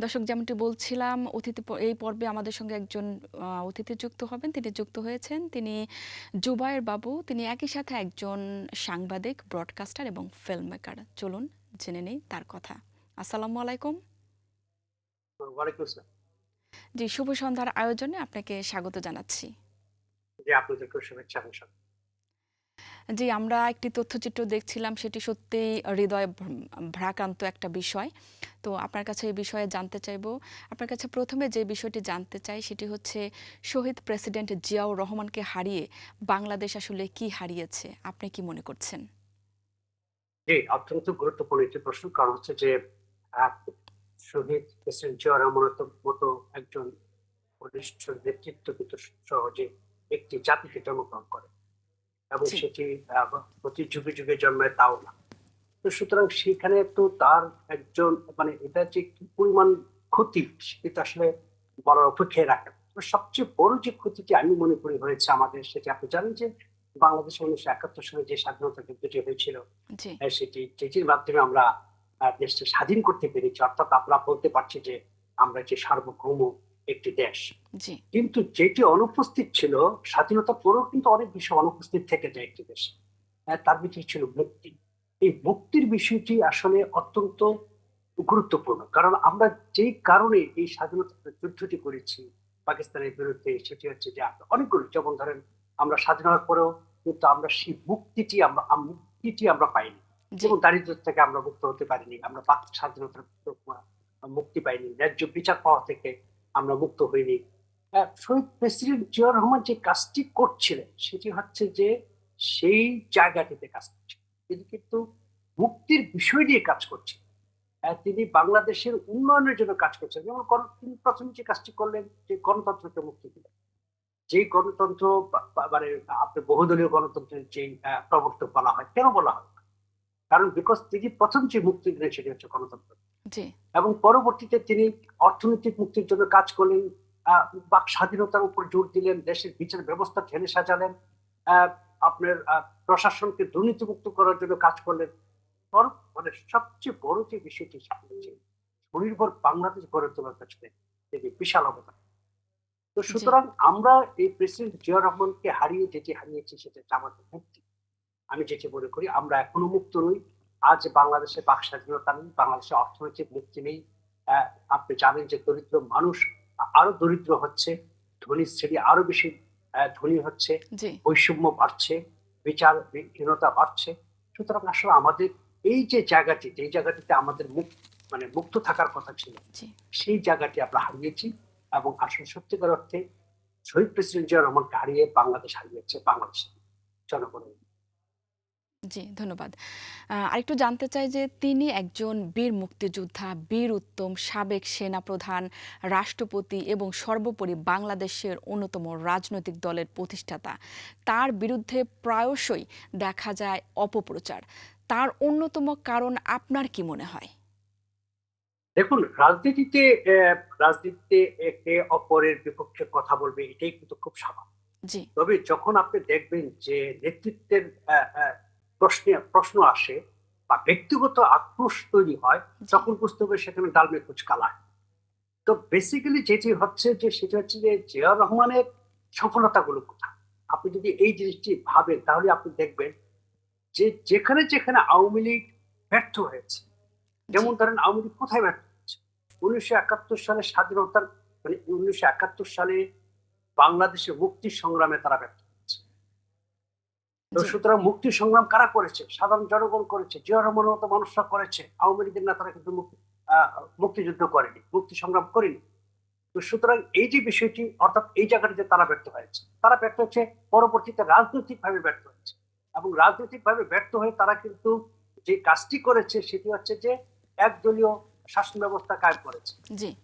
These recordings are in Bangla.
দর্শক যেমনটি বলছিলাম অতিথি এই পর্বে আমাদের সঙ্গে একজন অতিথি যুক্ত হবেন। তিনি যুক্ত হয়েছেন। তিনি জুবায়ের বাবু। তিনি একই সাথে একজন সাংবাদিক ব্রডকাস্টার এবং ফিল্ম মেকার চলুন জেনে নেই তার কথা। আসসালামু আলাইকুম। জি শুভ সন্ধ্যার আয়োজনে আপনাকে স্বাগত জানাচ্ছি। জি শুভেচ্ছা জি আমরা একটি তথ্যচিত্র দেখছিলাম, সেটি সত্যিই হৃদয় ভ্র- ভ্রাক্রান্ত একটা বিষয়। তো আপনার কাছে এই বিষয়ে জানতে চাইব। আপনার কাছে প্রথমে যে বিষয়টি জানতে চাই, সেটি হচ্ছে শহীদ প্রেসিডেন্ট জিয়াউর রহমানকে হারিয়ে বাংলাদেশ আসলে কি হারিয়েছে? আপনি কি মনে করছেন? জি, অত্যন্ত গুরুত্বপূর্ণ একটি প্রশ্ন। কারণ হচ্ছে যে শহীদ প্রেসিডেন্ট মতো একজন বলিষ্ঠ নেতৃত্ব সহজে একটি জাতিকে জন্মগ্রহণ করে এবং সেটি প্রতি যুগে যুগে জন্মায় তাও না। তো সুতরাং সেখানে তো তার একজন মানে এটা যে কি পরিমাণ ক্ষতি সেটা আসলে বলার অপেক্ষায় রাখে সবচেয়ে বড় যে ক্ষতিটি আমি মনে করি হয়েছে আমাদের সেটি আপনি জানেন যে বাংলাদেশ উনিশশো একাত্তর সালে যে স্বাধীনতা যুদ্ধটি হয়েছিল সেটি যেটির মাধ্যমে আমরা দেশটা স্বাধীন করতে পেরেছি। অর্থাৎ আমরা বলতে পারছি যে আমরা যে সার্বভৌম একটি দেশ। কিন্তু যেটি অনুপস্থিত ছিল স্বাধীনতা পরেও কিন্তু অনেক বিষয় অনুপস্থিত থেকে যায় একটি দেশে। আহ, তার ভিতরে ছিল মুক্তি। এই মুক্তির বিষয়টি আসলে অত্যন্ত গুরুত্বপূর্ণ। কারণ আমরা যেই কারণে এই স্বাধীনতা যুদ্ধটি করেছি পাকিস্তানের বিরুদ্ধে সেটি হচ্ছে যে আমরা অনেকগুলো যেমন ধরেন আমরা স্বাধীন হওয়ার পরেও কিন্তু আমরা সেই মুক্তিটি আমরা মুক্তিটি আমরা পাইনি। যেমন দারিদ্র থেকে আমরা মুক্ত হতে পারিনি। আমরা স্বাধীনতার মুক্তি পাইনি। ন্যায্য বিচার পাওয়া থেকে আমরা মুক্ত হইনি। শহীদ প্রেসিডেন্ট জিয়াউর রহমান যে কাজটি করছিলেন সেটি হচ্ছে যে সেই জায়গাটিতে কাজ করছে। তিনি কিন্তু মুক্তির বিষয় নিয়ে কাজ করছেন। আহ, তিনি বাংলাদেশের উন্নয়নের জন্য কাজ করছেন। যেমন তিনি প্রথমে যে কাজটি করলেন যে গণতন্ত্রকে মুক্তি দিলেন। যে গণতন্ত্র মানে আপনার বহুদলীয় গণতন্ত্রের যে প্রবর্তক বলা হয় কেন বলা হয় কারণ বিকজ তিনি প্রথম যে মুক্তি দিলেন সেটি হচ্ছে গণতন্ত্র। এবং পরবর্তীতে তিনি অর্থনৈতিক মুক্তির জন্য কাজ করলেন বাক স্বাধীনতার উপর জোর দিলেন দেশের বিচার ব্যবস্থা ঢেলে সাজালেন আপনার প্রশাসনকে দুর্নীতিমুক্ত করার জন্য কাজ করলেন। মানে সবচেয়ে বড় যে বিষয়টি স্বনির্ভর বাংলাদেশ গড়ে তোলার পেছনে তিনি বিশাল অবদান। তো সুতরাং আমরা এই প্রেসিডেন্ট জিয়া রহমানকে হারিয়ে যেটি হারিয়েছি সেটা আমাদের মুক্তি। আমি যেটি মনে করি আমরা এখনও মুক্ত নই। আজ বাংলাদেশে বাক স্বাধীনতা নেই বাংলাদেশে অর্থনৈতিক মুক্তি নেই। আপনি জানেন যে দরিদ্র মানুষ আরও দরিদ্র হচ্ছে ধনী শ্রেণি আরও বেশি ধনী হচ্ছে বৈষম্য বাড়ছে বিচার বিচারহীনতা বাড়ছে। সুতরাং আসলে আমাদের এই যে জায়গাটি যে জায়গাটিতে আমাদের মুখ মানে মুক্ত থাকার কথা ছিল সেই জায়গাটি আমরা হারিয়েছি এবং আসলে সত্যিকার অর্থে শহীদ প্রেসিডেন্ট জিয়া রহমানকে হারিয়ে বাংলাদেশ হারিয়েছে বাংলাদেশের জনগণের। জি ধন্যবাদ। আরেকটু জানতে চাই যে তিনি একজন বীর মুক্তিযোদ্ধা বীর উত্তম সাবেক সেনাপ্রধান রাষ্ট্রপতি এবং সর্বোপরি বাংলাদেশের অন্যতম রাজনৈতিক দলের প্রতিষ্ঠাতা। তার বিরুদ্ধে প্রায়শই দেখা যায় অপপ্রচার। তার অন্যতম কারণ আপনার কি মনে হয়? দেখুন রাজনীতিতে রাজনীতিতে একে অপরের বিপক্ষে কথা বলবে এটাই কিন্তু খুব স্বাভাবিক। জি। তবে যখন আপনি দেখবেন যে নেতৃত্বের প্রশ্নে প্রশ্ন আসে বা ব্যক্তিগত আক্রোশ তৈরি হয় তখন বুঝতে হবে সেখানে ডালমে কুচ কালা তো বেসিক্যালি যেটি হচ্ছে যে সেটা হচ্ছে যে জিয়াউর রহমানের সফলতাগুলো কোথায়? আপনি যদি এই জিনিসটি ভাবেন তাহলে আপনি দেখবেন যে যেখানে যেখানে আওয়ামী লীগ ব্যর্থ হয়েছে যেমন ধরেন আওয়ামী লীগ কোথায় ব্যর্থ হয়েছে? উনিশশো একাত্তর সালে স্বাধীনতার মানে উনিশশো একাত্তর সালে বাংলাদেশের মুক্তি সংগ্রামে তারা ব্যর্থ তো সুতরাং মুক্তি সংগ্রাম কারা করেছে? সাধারণ জনগণ করেছে জিয়া রহমানের মতো মানুষরা করেছে আওয়ামী লীগের নেতারা কিন্তু মুক্তিযুদ্ধ করেনি মুক্তি সংগ্রাম করেনি। তো সুতরাং এই যে বিষয়টি অর্থাৎ এই জায়গাটিতে তারা ব্যর্থ হয়েছে। তারা ব্যর্থ হচ্ছে পরবর্তীতে রাজনৈতিক ভাবে ব্যর্থ হয়েছে। এবং রাজনৈতিক ভাবে ব্যর্থ হয়ে তারা কিন্তু যে কাজটি করেছে সেটি হচ্ছে যে একদলীয় শাসন ব্যবস্থা কায়েম করেছে।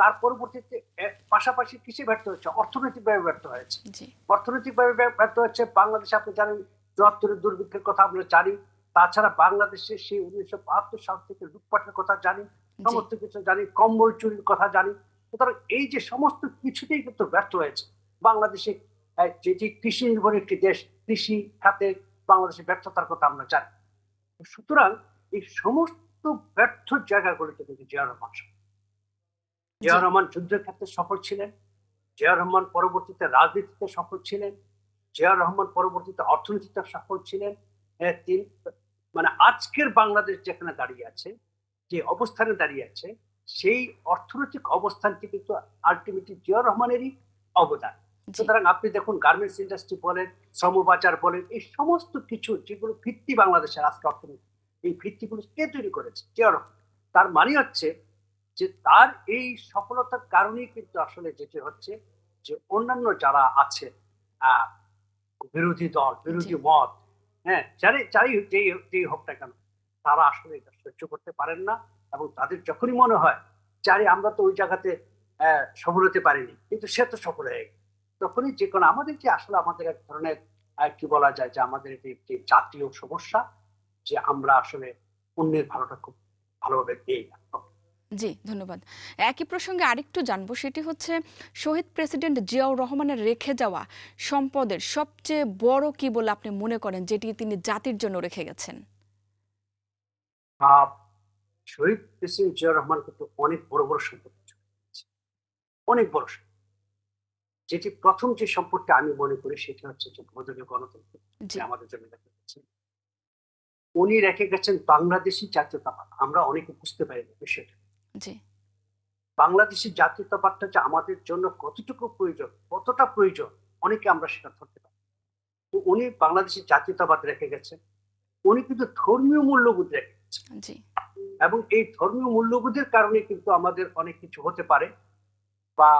তার পরবর্তীতে পাশাপাশি কিসে ব্যর্থ হচ্ছে অর্থনৈতিক ভাবে ব্যর্থ হয়েছে। অর্থনৈতিকভাবে ব্যর্থ হচ্ছে বাংলাদেশে আপনি জানেন চুয়াত্তরের দুর্ভিক্ষের কথা আমরা জানি। তাছাড়া বাংলাদেশে সেই উনিশশো বাহাত্তর সাল থেকে লুটপাটের কথা জানি সমস্ত কিছু জানি কম্বল চুরির কথা জানি। সুতরাং এই যে সমস্ত কিছুতেই কিন্তু ব্যর্থ হয়েছে। বাংলাদেশে যেটি কৃষি নির্ভর একটি দেশ কৃষি খাতে বাংলাদেশের ব্যর্থতার কথা আমরা জানি। সুতরাং এই সমস্ত ব্যর্থ জায়গাগুলিতে কিন্তু জিয়া রহমান জিয়া রহমান যুদ্ধের ক্ষেত্রে সফল ছিলেন। জিয়া রহমান পরবর্তীতে রাজনীতিতে সফল ছিলেন। জিয়া রহমান পরবর্তীতে অর্থনীতিতে সফল ছিলেন হ্যাঁ, তিন মানে আজকের বাংলাদেশ যেখানে দাঁড়িয়ে আছে যে অবস্থানে দাঁড়িয়ে আছে সেই অর্থনৈতিক অবস্থানটি কিন্তু আলটিমেটলি জিয়া রহমানেরই অবদান। সুতরাং আপনি দেখুন গার্মেন্টস ইন্ডাস্ট্রি বলেন শ্রমবাজার বলেন এই সমস্ত কিছু যেগুলো ভিত্তি বাংলাদেশের আজকে অর্থনীতি এই ভিত্তিগুলো কে তৈরি করেছে? জিয়া রহমান। তার মানে হচ্ছে যে তার এই সফলতার কারণেই কিন্তু আসলে যেটি হচ্ছে যে অন্যান্য যারা আছে আহ, বিরোধী দল বিরোধী মত। হ্যাঁ যারাই যাই যেই যেই হোক না কেন তারা আসলে এটা সহ্য করতে পারেন না এবং তাদের যখনই মনে হয় যারে আমরা তো ওই জায়গাতে আহ, সফল হতে পারিনি কিন্তু সে তো সফল হয়ে গেছে। তখনই যে কোনো আমাদের যে আসলে আমাদের এক ধরনের কি বলা যায় যে আমাদের এটি একটি জাতীয় সমস্যা যে আমরা আসলে অন্যের ভালোটা খুব ভালোভাবে দিই না। জি ধন্যবাদ। একই প্রসঙ্গে আরেকটু জানব সেটি হচ্ছে শহীদ প্রেসিডেন্ট জিয়াউর রহমানের রেখে যাওয়া সম্পদের সবচেয়ে বড় কি বলে আপনি মনে করেন যেটি তিনি জাতির জন্য রেখে গেছেন? শহীদ প্রেসিডেন্ট জিয়া রহমান কিন্তু অনেক বড় বড় গেছে। অনেক বড় সম্পদ। যেটি প্রথম যে সম্পদটা আমি মনে করি সেটা হচ্ছে যে বহুদলীয় গণতন্ত্র। আমাদের জন্য রেখে গেছেন। উনি রেখে গেছেন বাংলাদেশি জাতীয়তাবাদ। আমরা অনেকে বুঝতে পারি না বিষয়টা। জি। বাংলাদেশি জাতীয়তাবাদটা যে আমাদের জন্য কতটুকু প্রয়োজন কতটা প্রয়োজন অনেকে আমরা সেটা ধরতে পারি তো উনি বাংলাদেশের জাতীয়তাবাদ রেখে গেছেন। উনি কিন্তু ধর্মীয় মূল্যবোধ রেখে গেছেন। জি। এবং এই ধর্মীয় মূল্যবোধের কারণে কিন্তু আমাদের অনেক কিছু হতে পারে বা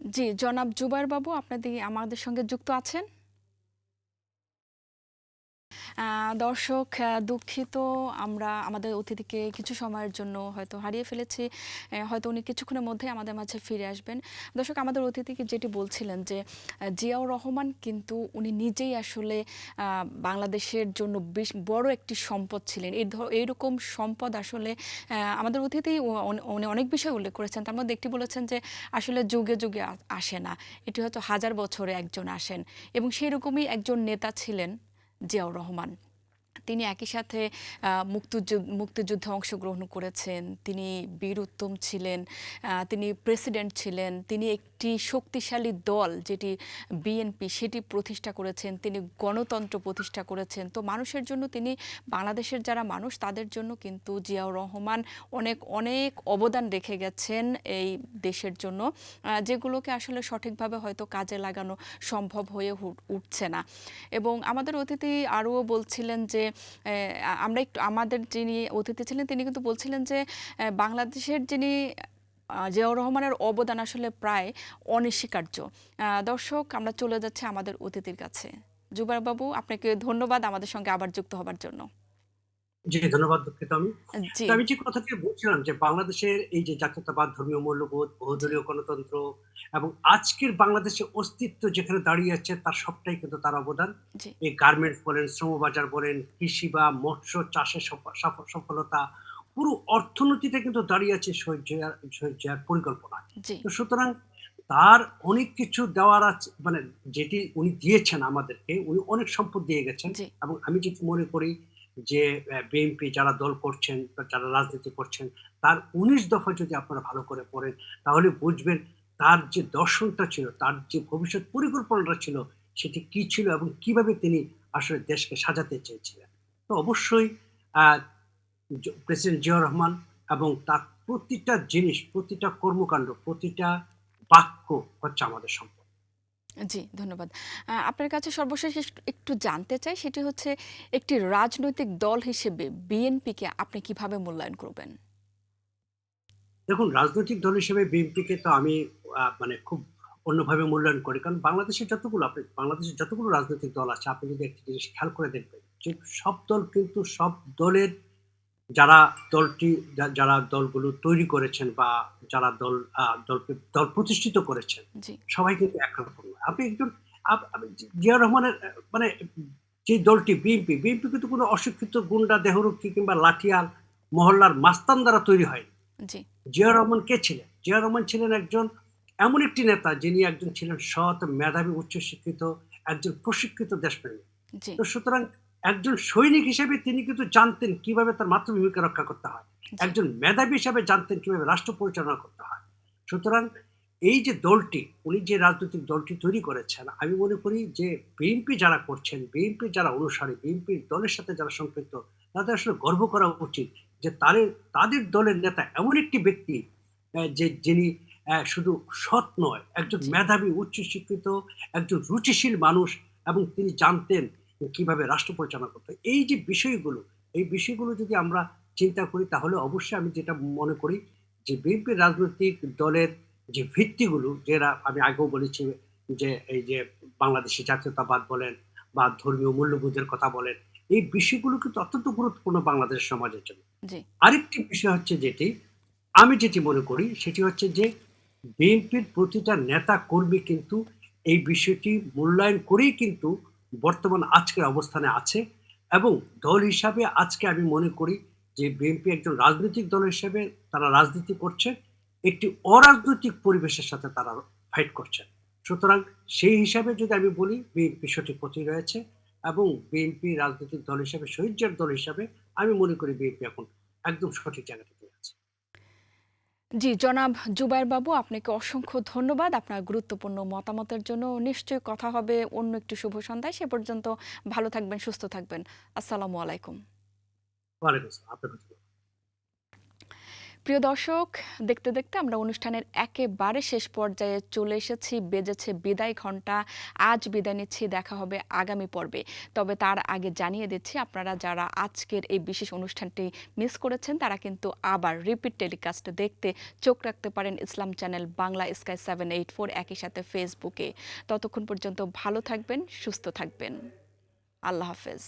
জি জনাব জুবাইর বাবু আপনাদের আমাদের সঙ্গে যুক্ত আছেন? দর্শক দুঃখিত, আমরা আমাদের অতিথিকে কিছু সময়ের জন্য হয়তো হারিয়ে ফেলেছি। হয়তো উনি কিছুক্ষণের মধ্যে আমাদের মাঝে ফিরে আসবেন। দর্শক, আমাদের অতিথিকে যেটি বলছিলেন যে জিয়াউর রহমান কিন্তু উনি নিজেই আসলে বাংলাদেশের জন্য বেশ বড় একটি সম্পদ ছিলেন। এই এইরকম সম্পদ আসলে আমাদের অতিথি উনি অনেক বিষয় উল্লেখ করেছেন। তার মধ্যে একটি বলেছেন যে, আসলে যুগে যুগে আসে না। এটি হয়তো হাজার বছরে একজন আসেন এবং সেই রকমই একজন নেতা ছিলেন। জিয়াউর রহমান। তিনি একই সাথে মুক্তিযুদ্ধ অংশগ্রহণ করেছেন। তিনি বীর উত্তম ছিলেন তিনি প্রেসিডেন্ট ছিলেন, তিনি একটি শক্তিশালী দল যেটি বিএনপি সেটি প্রতিষ্ঠা করেছেন, তিনি গণতন্ত্র প্রতিষ্ঠা করেছেন। তো মানুষের জন্য তিনি, বাংলাদেশের যারা মানুষ তাদের জন্য কিন্তু জিয়াউর রহমান অনেক অনেক অবদান রেখে গেছেন এই দেশের জন্য যেগুলোকে আসলে সঠিকভাবে হয়তো কাজে লাগানো সম্ভব হয়ে উঠ- উঠছে না। এবং আমাদের অতিথি আরও বলছিলেন যে আমরা একটু আমাদের যিনি অতিথি ছিলেন, তিনি কিন্তু বলছিলেন যে বাংলাদেশের যিনি জিয়াউর রহমানের অবদান আসলে প্রায় অনস্বীকার্য। দর্শক, আমরা চলে যাচ্ছি আমাদের অতিথির কাছে। জুবার বাবু, আপনাকে ধন্যবাদ আমাদের সঙ্গে আবার যুক্ত হবার জন্য। জি ধন্যবাদ দুঃখিত আমি। আমি যে কথাটি বলছিলাম যে বাংলাদেশের এই যে জাতীয়তাবাদ ধর্মীয় মূল্যবোধ বহুদলীয় গণতন্ত্র এবং আজকের বাংলাদেশের অস্তিত্ব যেখানে দাঁড়িয়ে আছে তার সবটাই কিন্তু তার অবদান। এই গার্মেন্টস বলেন শ্রমবাজার বলেন কৃষি বা মৎস্য চাষের সফ- সফ- সফলতা পুরো অর্থনীতিতে কিন্তু দাঁড়িয়ে আছে শহীদ জিয়ার শহীদ জিয়ার তো সুতরাং তার অনেক কিছু দেওয়ার আছে মানে যেটি উনি দিয়েছেন আমাদেরকে উনি অনেক সম্পদ দিয়ে গেছেন এবং আমি যেটি মনে করি যে বিএনপি যারা দল করছেন যারা রাজনীতি করছেন, তার উনিশ দফা যদি আপনারা ভালো করে পড়েন, তাহলে বুঝবেন তার যে দর্শনটা ছিল, তার যে ভবিষ্যৎ পরিকল্পনাটা ছিল, সেটি কি ছিল এবং কীভাবে তিনি আসলে দেশকে সাজাতে চেয়েছিলেন। তো অবশ্যই প্রেসিডেন্ট জিয়াউর রহমান এবং তার প্রতিটা জিনিস, প্রতিটা কর্মকাণ্ড, প্রতিটা বাক্য হচ্ছে আমাদের সম্পদ। জি, ধন্যবাদ। আপনার কাছে সর্বশেষ একটু- জানতে চাই, সেটি হচ্ছে একটি রাজনৈতিক দল হিসেবে বিএনপিকে আপনি কীভাবে মূল্যায়ন করবেন? দেখুন, রাজনৈতিক দল হিসেবে বিএনপিকে তো আমি মানে খুব অন্যভাবে মূল্যায়ন করি। কারণ বাংলাদেশের যতগুলো, আপনি, বাংলাদেশের যতগুলো রাজনৈতিক দল আছে, আপনি যদি একটি জিনিস খেয়াল করে দেখবেন যে সব দল কিন্তু সব দলের যারা দলটি যারা দলগুলো তৈরি করেছেন বা যারা দল দলকে দল প্রতিষ্ঠিত করেছেন সবাই কিন্তু একরকম। আপনি একজন জিয়া রহমানের মানে যে দলটি বিএনপি বিএনপি কিন্তু কোনো অশিক্ষিত গুন্ডা দেহরক্ষী কিংবা লাঠিয়াল মহল্লার মাস্তান দ্বারা তৈরি হয় জিয়া রহমান কে ছিলেন? জিয়া রহমান ছিলেন একজন এমন একটি নেতা যিনি একজন ছিলেন সৎ মেধাবী উচ্চশিক্ষিত একজন প্রশিক্ষিত দেশপ্রেমী তো সুতরাং একজন সৈনিক হিসেবে তিনি কিন্তু জানতেন কীভাবে তার মাতৃভূমিকে রক্ষা করতে হয়। একজন মেধাবী হিসাবে জানতেন কীভাবে রাষ্ট্র পরিচালনা করতে হয়। সুতরাং এই যে দলটি উনি যে রাজনৈতিক দলটি তৈরি করেছেন আমি মনে করি যে বিএনপি যারা করছেন বিএনপি যারা অনুসারী বিএনপির দলের সাথে যারা সম্পৃক্ত তাদের আসলে গর্ব করা উচিত যে তাদের তাদের দলের নেতা এমন একটি ব্যক্তি যে যিনি শুধু সৎ নয় একজন মেধাবী উচ্চ শিক্ষিত একজন রুচিশীল মানুষ এবং তিনি জানতেন কীভাবে রাষ্ট্র পরিচালনা করতে। এই যে বিষয়গুলো এই বিষয়গুলো যদি আমরা চিন্তা করি তাহলে অবশ্যই আমি যেটা মনে করি যে বিএনপি রাজনৈতিক দলের যে ভিত্তিগুলো যেটা আমি আগেও বলেছি যে এই যে বাংলাদেশি জাতীয়তাবাদ বলেন বা ধর্মীয় মূল্যবোধের কথা বলেন এই বিষয়গুলো কিন্তু অত্যন্ত গুরুত্বপূর্ণ বাংলাদেশ সমাজের জন্য আরেকটি বিষয় হচ্ছে যেটি আমি যেটি মনে করি সেটি হচ্ছে যে বিএনপির প্রতিটা নেতা কর্মী কিন্তু এই বিষয়টি মূল্যায়ন করেই কিন্তু বর্তমান আজকের অবস্থানে আছে এবং দল হিসাবে আজকে আমি মনে করি যে বিএনপি একজন রাজনৈতিক দল হিসেবে তারা রাজনীতি করছে, একটি অরাজনৈতিক পরিবেশের সাথে তারা ফাইট করছে। সুতরাং সেই হিসাবে যদি আমি বলি, বিএনপি সঠিক পথে রয়েছে এবং বিএনপি রাজনৈতিক দল হিসাবে শহীদের দল হিসাবে আমি মনে করি বিএনপি এখন একদম সঠিক জায়গাটাতে আছে জি, জনাব জুবাইর বাবু, আপনাকে অসংখ্য ধন্যবাদ। আপনার গুরুত্বপূর্ণ মতামতের জন্য নিশ্চয়ই কথা হবে। অন্য একটি শুভ সন্ধ্যায়। সে পর্যন্ত ভালো থাকবেন, সুস্থ থাকবেন। আসসালামু আলাইকুম। ওয়ালাইকুম আসসালাম। প্রিয় দর্শক, দেখতে দেখতে আমরা অনুষ্ঠানের একেবারে শেষ পর্যায়ে চলে এসেছি। বেজেছে বিদায় ঘণ্টা আজ বিদায় নিচ্ছি, দেখা হবে আগামী পর্বে। তবে তার আগে জানিয়ে দিচ্ছি, আপনারা যারা আজকের এই বিশেষ অনুষ্ঠানটি মিস করেছেন, তারা কিন্তু আবার রিপিট টেলিকাস্ট দেখতে চোখ রাখতে পারেন Islam channel Bangla sky seven eight four, একই সাথে ফেসবুকে। ততক্ষণ পর্যন্ত ভালো থাকবেন, সুস্থ থাকবেন। আল্লাহ হাফেজ।